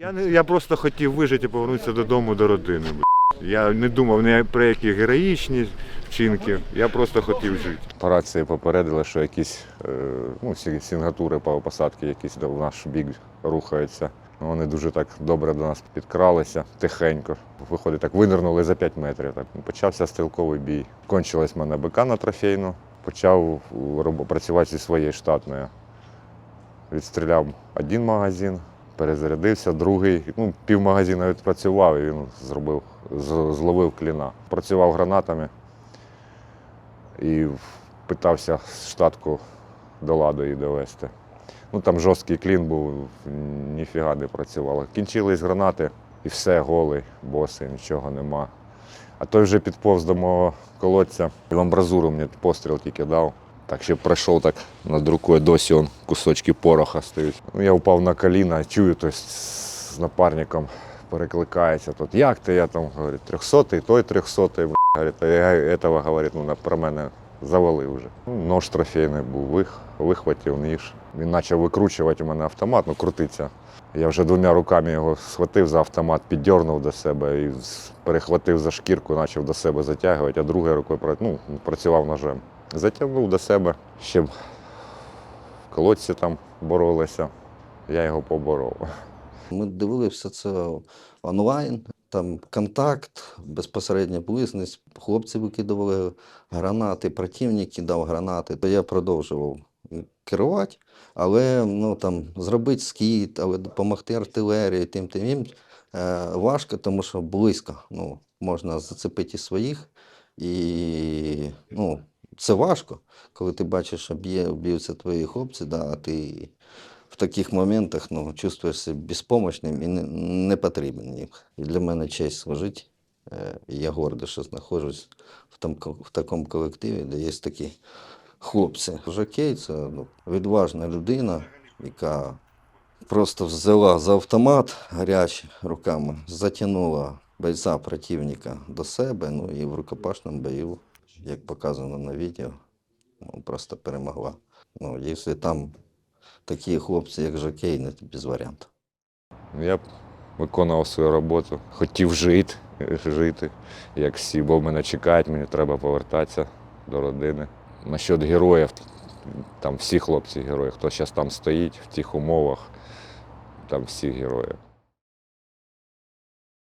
Я, не, я просто хотів вижити і повернутися додому до родини. Я не думав ні про які героїчні вчинки, я просто хотів жити. По рації попередили, що якісь е, ну, сінгатури по посадки якісь в наш бік рухаються. Ну, Вони дуже так добре до нас підкралися, тихенько. Виходить, так винирнули за 5 метрів. Так. Почався стрілковий бій. Кончилась мене БК на трофейну. Почав працювати зі своєю штатною. Відстріляв один магазин, перезарядився, другий. Ну, пів магазина відпрацював і він зробив, зловив кліна. Працював гранатами і питався штатку до ладу її довести. Ну там жорсткий клін був, ніфіга не працювало. Кінчились гранати і все, голий, босий, нічого нема. А той вже підповз до мого колодця і в амбразуру мені постріл тільки дав. Так ще пройшов так над рукою, досі он кусочки пороха стоять. Ну, я впав на коліна, чую, то з напарником перекликається. Тут як ти? Я там говорить, трьохсотий, той трьохсотий, говорить, я этого, говорить, ну, про мене завалив вже. Ну, нож трофейний був, вих, вихватив ніж. Він почав викручувати у мене автомат, ну крутиться. Я вже двома руками його схватив за автомат, піддернув до себе і перехватив за шкірку, почав до себе затягувати, а другою рукою ну, працював ножем. Затягнув до себе, ще в колодці там боролися. Я його поборов. Ми дивилися це онлайн, там контакт, безпосередня близькість. Хлопці викидували гранати, противник кидав гранати. То я продовжував керувати, але ну, там, зробити скіт, але допомогти артилерії, тим тим ім, е, важко, тому що близько. Ну, можна зацепити своїх. І ну, це важко, коли ти бачиш, що б'є, б'ються твої хлопці, да, а ти в таких моментах ну, чувствуєш себе безпомощним і не, не потрібен їм. І для мене честь служити. Е, Я гордий, що знаходжусь в, там, в такому колективі, де є такі хлопці. Жокей це ну, відважна людина, яка просто взяла за автомат гарячий руками, затягнула бойця противника до себе, ну і в рукопашному бою, як показано на відео, ну, просто перемогла. Ну, якщо там такі хлопці, як Жокей, ну, без варіантів. Я виконував свою роботу, хотів жити, жити, як всі, бо мене чекають, мені треба повертатися до родини. Насчет героїв, там всі хлопці герої, хто зараз там стоїть в тих умовах, там всі герої.